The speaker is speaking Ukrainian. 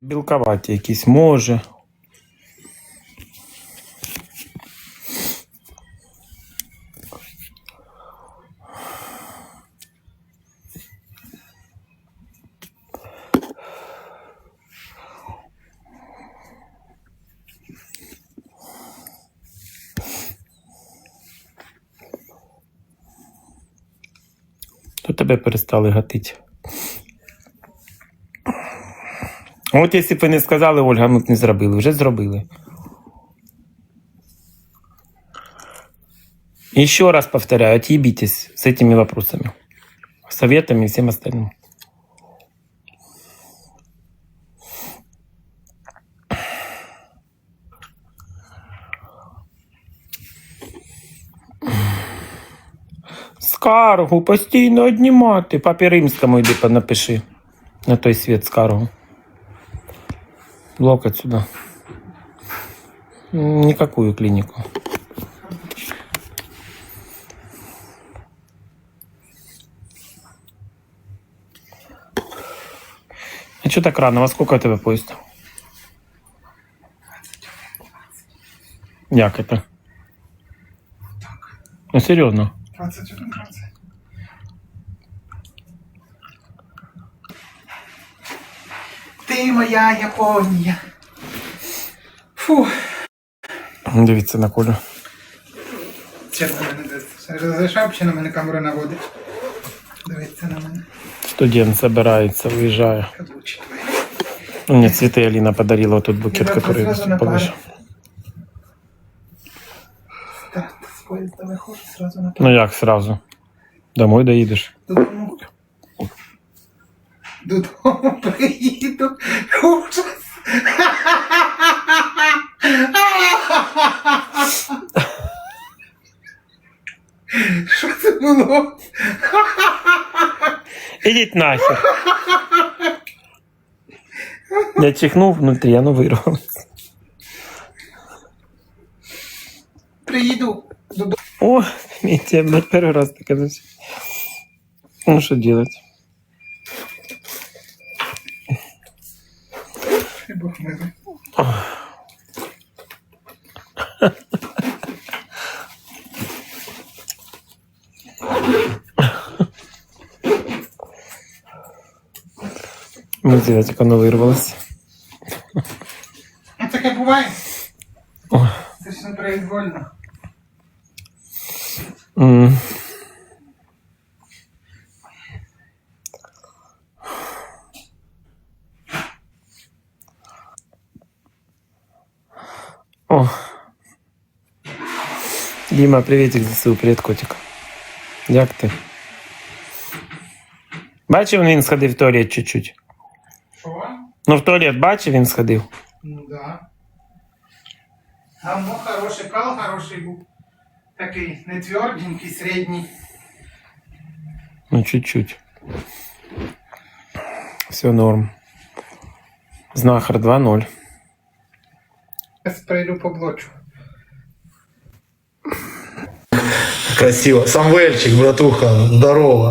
Білковаті якісь може. То тебе перестали гатити. От якщо б ви не сказали, Ольга, ми б не зробили, вже зробили. Еще раз повторяю, отъебитесь с этими вопросами. Советами и всем остальным. Скаргу постійно однімати. Папі римському йди напиши. На той світ скаргу. Блок отсюда. Никакую клинику. А что так рано? Во сколько у тебя поезд? Як это? Ну, серьезно. 21 20. Ти моя Японія. Фу. Дивіться на Колю. Ще на мене дивиться. Розрішав, чи на мене камера наводить. Дивиться на мене. Студент твої. Ну, Мне цветы Алина подарила, тот букет, который положил. з поїзда виходить, сразу на Ну як сразу? Домой доїдеш Додому. Додому приїду. Ужас. Що це було? Ідіть нахер. Я чихнув внутрі, оно вирвалось. Приїду додому. О, Митя, блядь, первый раз так это всё. Ну, что делать? Милий. Митя, так оно вырвалось. Ну, Таке буває. Це ж не произвольно. М. О. Дима, приветик ЗСУ, привіт, котик. Як ти? Бачив, він сходив в туалет чуть-чуть. Що? Ну, в туалет бачив, він сходив. Ну да. Гамно хороший, кал хороший був. Такий не тверденький, середній. Ну, чуть-чуть. Все норм. Знахар 2-0. Зараз по поблочу. Красиво. Самвельчик, братуха, здорово.